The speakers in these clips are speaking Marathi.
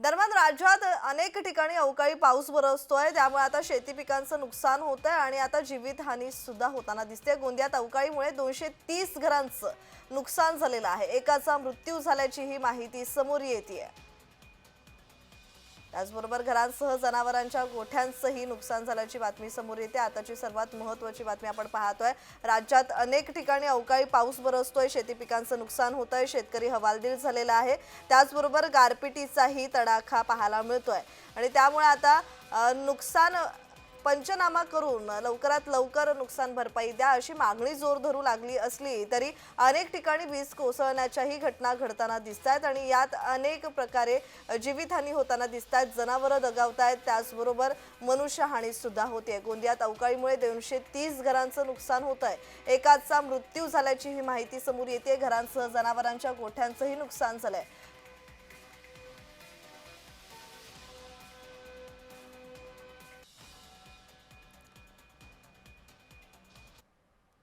दरम्यान राज्यात अनेक ठिकाणी अवकाळी पाऊस बरसतोय त्यामुळे आता शेती पिकांचं नुकसान होत आहे आणि आता जीवितहानी सुद्धा होताना दिसते गोंदियात अवकाळीमुळे दोनशे तीस घरांचं नुकसान झालेलं आहे. एकाचा मृत्यू झाल्याची ही माहिती समोर येते त्याचबरोबर घरांसह जनावरांच्या गोठ्यांचंही नुकसान झाल्याची बातमी समोर येते. आताची सर्वात महत्वाची बातमी आपण पाहतोय. राज्यात अनेक ठिकाणी अवकाळी पाऊस बरसतोय शेती पिकांचं नुकसान होत आहे शेतकरी हवालदिल झालेला आहे. त्याचबरोबर गारपिटीचाही तडाखा पाहायला मिळतोय. आणि त्यामुळे आता नुकसान पंचनामा करून लवकरात लवकर नुकसान भरपाई द्या अशी मागणी जोर धरू लागली असली तरी अनेक ठिकाणी वीज कोसळण्याच्याही घटना घडताना दिसत आहेत आणि यात अनेक प्रकारे जीवितहानी होताना दिसत आहेत जनावरं दगावत आहेत त्याचबरोबर मनुष्यहानी सुद्धा होते गोंदियात अवकाळीमुळे दोनशे तीस घरांचं नुकसान होत आहे एकाचा मृत्यू झाल्याची ही माहिती समोर येते घरांसह जनावरांच्या गोठ्यांचंही नुकसान झालंय.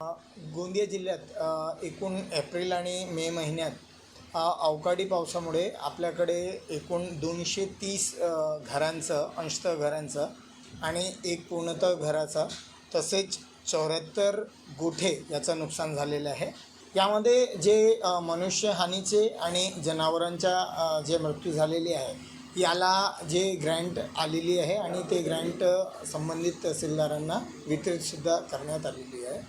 गोंदिया जिल्ह्यात एकूण एप्रिल आणि मे महिन्यात अवकाळी पावसामुळे आपल्याकडे एकूण दोनशे तीस घरांचं अंशतः घरांचं आणि एक पूर्णतः घराचं तसेच चौऱ्याहत्तर गोठे याचं नुकसान झालेलं आहे. यामध्ये जे मनुष्यहानीचे आणि जनावरांच्या जे मृत्यू झालेले आहे याला जे ग्रँट आलेली आहे आणि ते ग्रँट संबंधित तहसीलदारांना वितरितसुद्धा करण्यात आलेली आहे.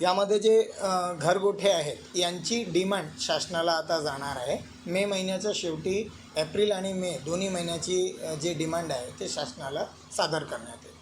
यामध्ये जे अ, घरगोठे आहेत यांची डिमांड शासनाला आता जाणार आहे. मे महिन्याच्या शेवटी एप्रिल आणि मे दोन्ही महिन्याची जी जे डिमांड आहे ते शासनाला सादर करण्यात येईल.